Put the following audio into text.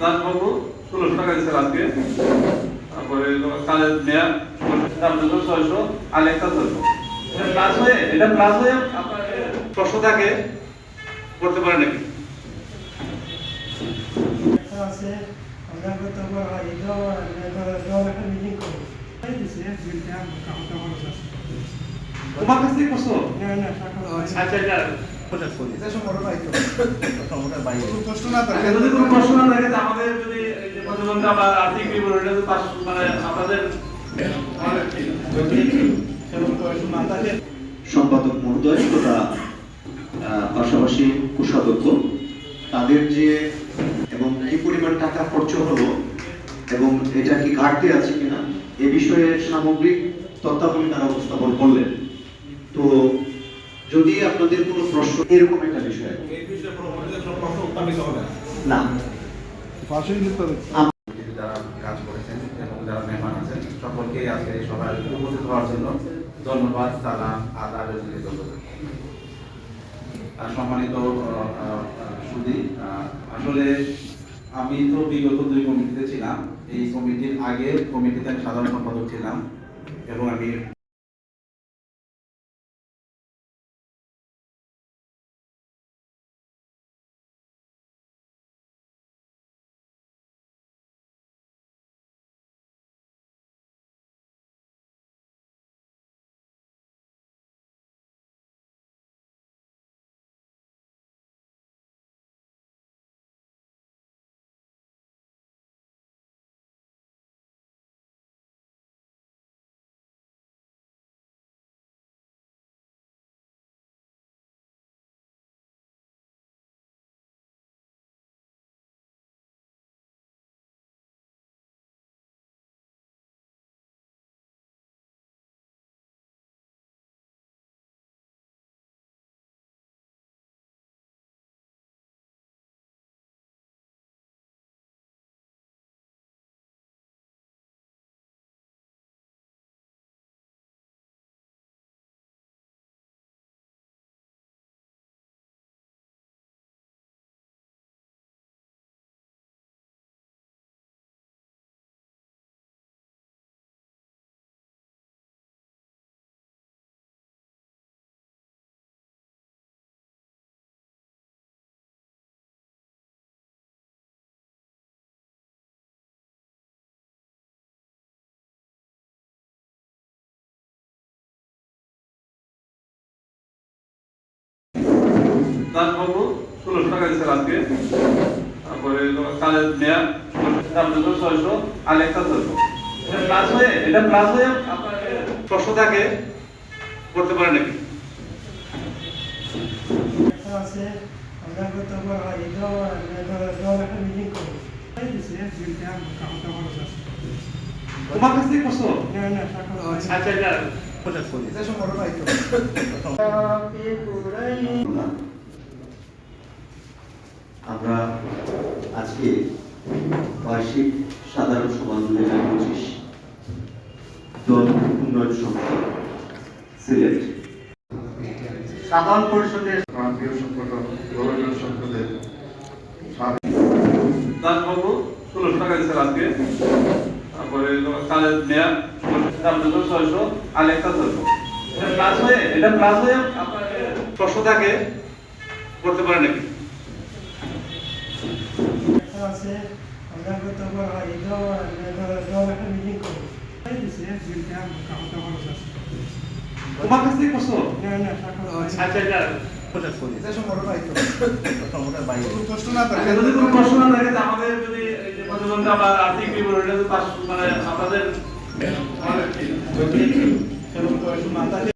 দাসবাবু ষোলোশো টাকা দিচ্ছে আজকে তারপরে কালের মেয়া তারপরে ছয়শো আর একটা ছয়শো প্লাস হয়ে এটা প্লাস হয়ে আপনার প্রশ্ন থাকে করতে পারে নাকি? আছে আমরা গত দল একটা মিটিং করব। তোমার কাছ থেকে প্রশ্ন? না না সকাল আচ্ছা আচ্ছা, যদি কোনো প্রশ্ন না থাকে যে আমাদের যদি এই যে প্রতিবন্ধকতা বা আর্থিক বিবরণ এটা তো পাস মানে আমাদের কি? সম্পাদক মহোদয় তথা আহ, পাশাপাশি কোষাধ্যক্ষ তাদের যে এবং কি পরিমাণ টাকা খরচ হলো এবং এটা কি ঘাটতি আছে কিনা এ বিষয়ে সামগ্রিক তথ্যাবলী তারা উপস্থাপন করলেন। তো যদি আপনাদের কোনো প্রশ্ন এরকম একটা বিষয়। না। যারা কাজ করেছেন এবং যারা মেহমান আছেন সকলকেই আজকে এই উপস্থিত হওয়ার জন্য ধন্যবাদ সালাম আদাব এবং আর সম্মানিত আহ, আহ, সুদী আসলে আমি তো বিগত দুই কমিটিতে ছিলাম। এই কমিটির আগের কমিটিতে আমি সাধারণ সম্পাদক ছিলাম এবং আমি দাসবাবু ষোলোশো টাকা দিচ্ছে আজকে তারপরে কালের মেয়া তারপরে ছয়শো আর একটা ছয়শো এটা প্লাস হয়ে এটা প্লাস হয়ে আপনার প্রশ্ন থাকে করতে পারে নাকি? আছে আমরা দল একটা মিটিং করব। তোমার কাছ থেকে প্রশ্ন? না আচ্ছা এটা আজকে বার্ষিক সাধারণ সভা দুই হাজার পঁচিশ দল উন্নয়ন সংস্থা সিলেট। সাধারণ পরিষদের প্রান্তীয় সংগঠন গভর্নর সংসদের দাসবাবু ষোলোশো টাকা দিচ্ছে আজকে। তারপরে কালের মেয়া তারপরে ছয়শো আর একটা ছয়শো। এটা প্লাস হয়ে এটা প্লাস হয়ে আপনার প্রশ্ন থাকে করতে পারে নাকি? আছে আমরা দল একটা মিটিং করব। তোমার কাছ থেকে প্রশ্ন? না না আচ্ছা আচ্ছা, যদি কোনো প্রশ্ন না থাকে যে আমাদের যদি এই যে আর্থিক বিবরণ তো মানে আপনাদের আমাদের কি?